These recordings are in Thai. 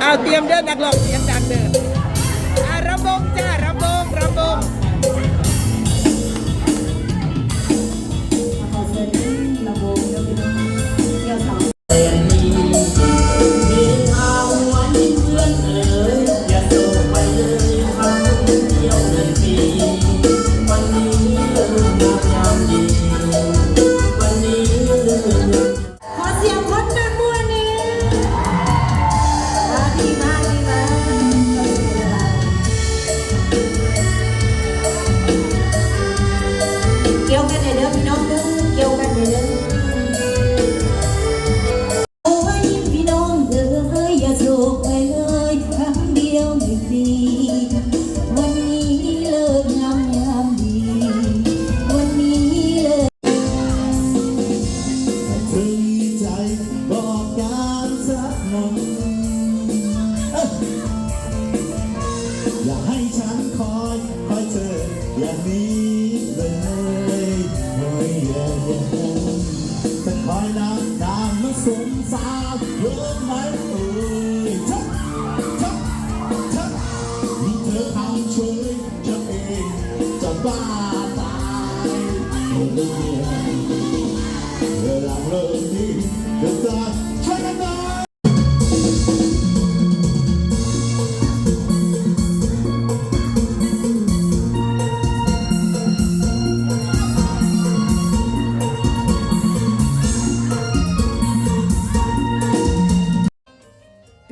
เอาเตรียมเด้อนักร้องเสียงดังเด้อ อย่างนี้เลยเฮ้ยเยเฮ้ยจะคอยนานนานมาสมสารเลิกไหมเอ่ยชักชักชักมีเธอทำช่วยฉันเองจะบ้าตายเฮ้ยเฮ้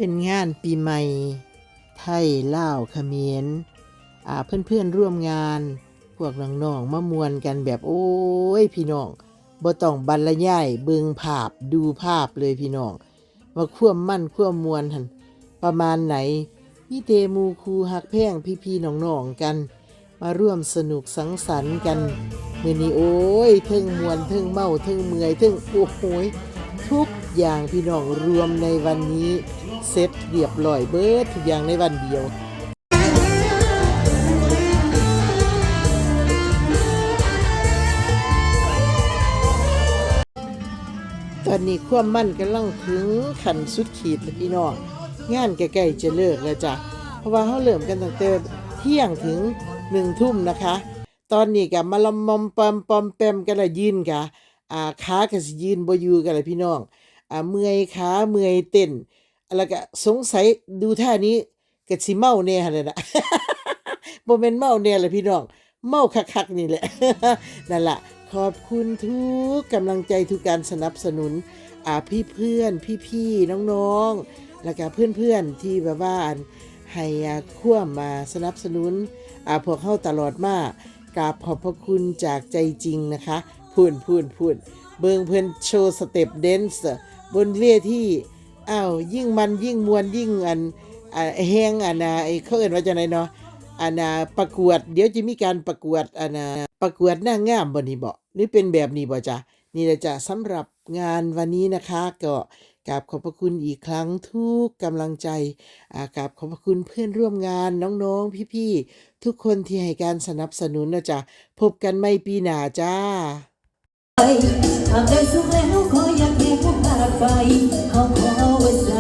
เป็นงานปีใหม่ ไทยล่าวเขมรอ่าเพื่อนๆร่วมงาน พวกน้องๆมามวนกันแบบโอ้ยพี่น้องบ่ต้องบรรยายเบิงภาพดูภาพเลยพี่น้องว่าควมมั่นควมมวนหันประมาณไหนมีเตมูคูหักแพ่งพี่ๆน้องๆกัน มาร่วมสนุกสังสรรค์กันมือนี้โอ้ยเทิงมวนเทิงเมาเทิงเมื่อยเทิงโอ้โหยทุก อย่างพี่น้องรวมในวันนี้เสร็จเรียบร้อยเบิดทุกอย่างในวันเดียวตอนนี้ความมั่นกำลังถึงขันสุดขีดแล้วพี่น้องงานใกล้ๆจะเลิกแล้วจ้ะเพราะว่าเขาเริ่มกันตั้งแต่เที่ยงถึงหนึ่งทุ่มนะคะ ตอนนี้กับมาลำมอมปอมปอมแปมกันละยืนกะอ่าขาก็สิยืนบ่อยู่กันละพี่น้อง เมื่อยขาเมื่อยเต้นแล้วก็สงสัยดูท่านี้ก็สิเมาแน่หั่นแหละนะบ่แม่นเมาแน่ละพี่น้อง เมาคักๆนี่แหละนั่นล่ะขอบคุณทุกกำลังใจทุกการสนับสนุนอ่าพี่เพื่อนพี่พี่ๆน้องๆ แล้วก็เพื่อนๆที่แบบว่าให้อ่าควมมาสนับสนุนอ่าพวกเข้าตลอดมากกราบขอบพระคุณจากใจจริงนะคะพูนพูนพูนเบิงเพื่อนโชว์สเต็ปเดนส์ บนเวทีอ้าวยิ่งมันยิ่งมวนยิ่งอันแห้งอันนะไอ้เขาเอ่นว่าจะไหนเนาะอันนะประกวด เดี๋ยวจะมีการประกวดอันนะประกวดหน้างงามบ่นี่บ่นี่เป็นแบบนี้บ่จ้ะนี่แหละจ้ะสำหรับงานวันนี้นะคะ ก็กราบขอบพระคุณอีกครั้งทุกกำลังใจอากราบขอบพระคุณเพื่อนร่วมงานน้องๆ พี่ๆ ทุกคนที่ให้การสนับสนุนนะจ๊ะ พบกันไม่ปีหน้าจ้า ไปหากได้สุขแล้วขออยากให้ผู้พาไปเขาขอไว้ใจ